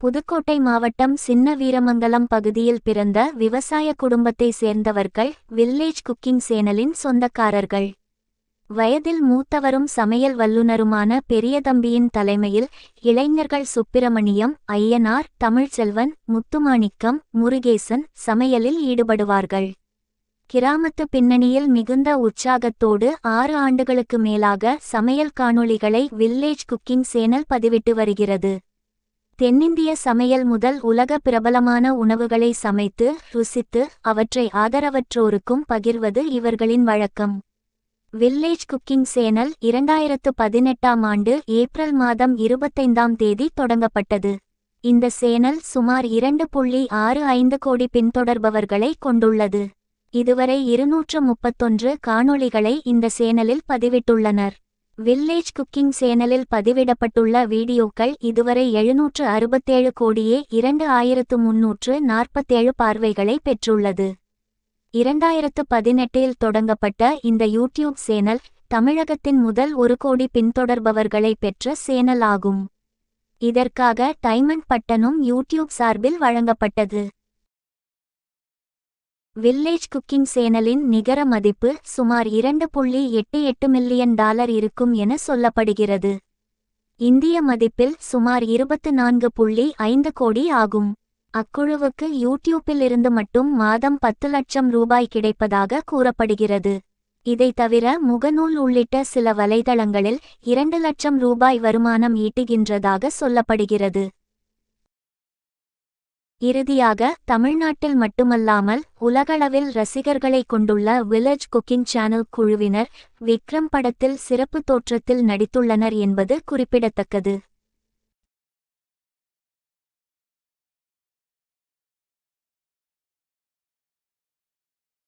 புதுக்கோட்டை மாவட்டம் சின்ன வீரமங்கலம் பகுதியில் பிறந்த விவசாய குடும்பத்தை சேர்ந்தவர்கள் வில்லேஜ் குக்கிங் சேனலின் சொந்தக்காரர்கள். வயதில் மூத்தவரும் சமையல் வல்லுநருமான பெரியதம்பியின் தலைமையில் இளைஞர்கள் சுப்பிரமணியம் ஐயனார் தமிழ்ச்செல்வன் முத்துமாணிக்கம் முருகேசன் சமையலில் ஈடுபடுவார்கள். கிராமத்து பின்னணியில் மிகுந்த உற்சாகத்தோடு ஆறு ஆண்டுகளுக்கு மேலாக சமையல் காணொளிகளை வில்லேஜ் குக்கிங் சேனல் பதிவிட்டு வருகிறது. தென்னிந்திய சமையல் முதல் உலக பிரபலமான உணவுகளை சமைத்து ருசித்து அவற்றை ஆதரவற்றோருக்கும் பகிர்வது இவர்களின் வழக்கம். வில்லேஜ் குக்கிங் சேனல் இரண்டாயிரத்து பதினெட்டாம் ஆண்டு ஏப்ரல் மாதம் இருபத்தைந்தாம் தேதி தொடங்கப்பட்டது. இந்த சேனல் சுமார் இரண்டு புள்ளி ஆறு ஐந்து கோடி பின்தொடர்பவர்களை கொண்டுள்ளது. இதுவரை இருநூற்று முப்பத்தொன்று காணொளிகளை இந்த சேனலில் பதிவிட்டுள்ளனர். வில்லேஜ் குக்கிங் சேனலில் பதிவிடப்பட்டுள்ள வீடியோக்கள் இதுவரை எழுநூற்று அறுபத்தேழு கோடியே இரண்டு ஆயிரத்து முன்னூற்று நாற்பத்தேழு பார்வைகளை பெற்றுள்ளது. இரண்டாயிரத்து பதினெட்டில் தொடங்கப்பட்ட இந்த யூடியூப் சேனல் தமிழகத்தின் முதல் ஒரு கோடி பின்தொடர்பவர்களை பெற்ற சேனல் ஆகும் இதற்காக டைமண்ட் பட்டனும் யூடியூப் சார்பில் வழங்கப்பட்டது. வில்லேஜ் குக்கிங் சேனலின் நிகர மதிப்பு சுமார் இரண்டு புள்ளி எட்டு எட்டு மில்லியன் டாலர் இருக்கும் என சொல்லப்படுகிறது. இந்திய மதிப்பில் சுமார் இருபத்து நான்கு புள்ளி ஐந்து கோடி ஆகும். அக்குழுவுக்கு யூடியூப்பில் இருந்து மட்டும் மாதம் பத்து லட்சம் ரூபாய் கிடைப்பதாக கூறப்படுகிறது. இதை தவிர முகநூல் உள்ளிட்ட சில வலைதளங்களில் இரண்டு லட்சம் ரூபாய் வருமானம் ஈட்டுகின்றதாக சொல்லப்படுகிறது. இறுதியாக தமிழ்நாட்டில் மட்டுமல்லாமல் உலகளவில் ரசிகர்களை கொண்டுள்ள வில்லேஜ் குக்கிங் சேனல் குழுவினர் விக்ரம் படத்தில் சிறப்பு தோற்றத்தில் நடித்துள்ளனர் என்பது குறிப்பிடத்தக்கது.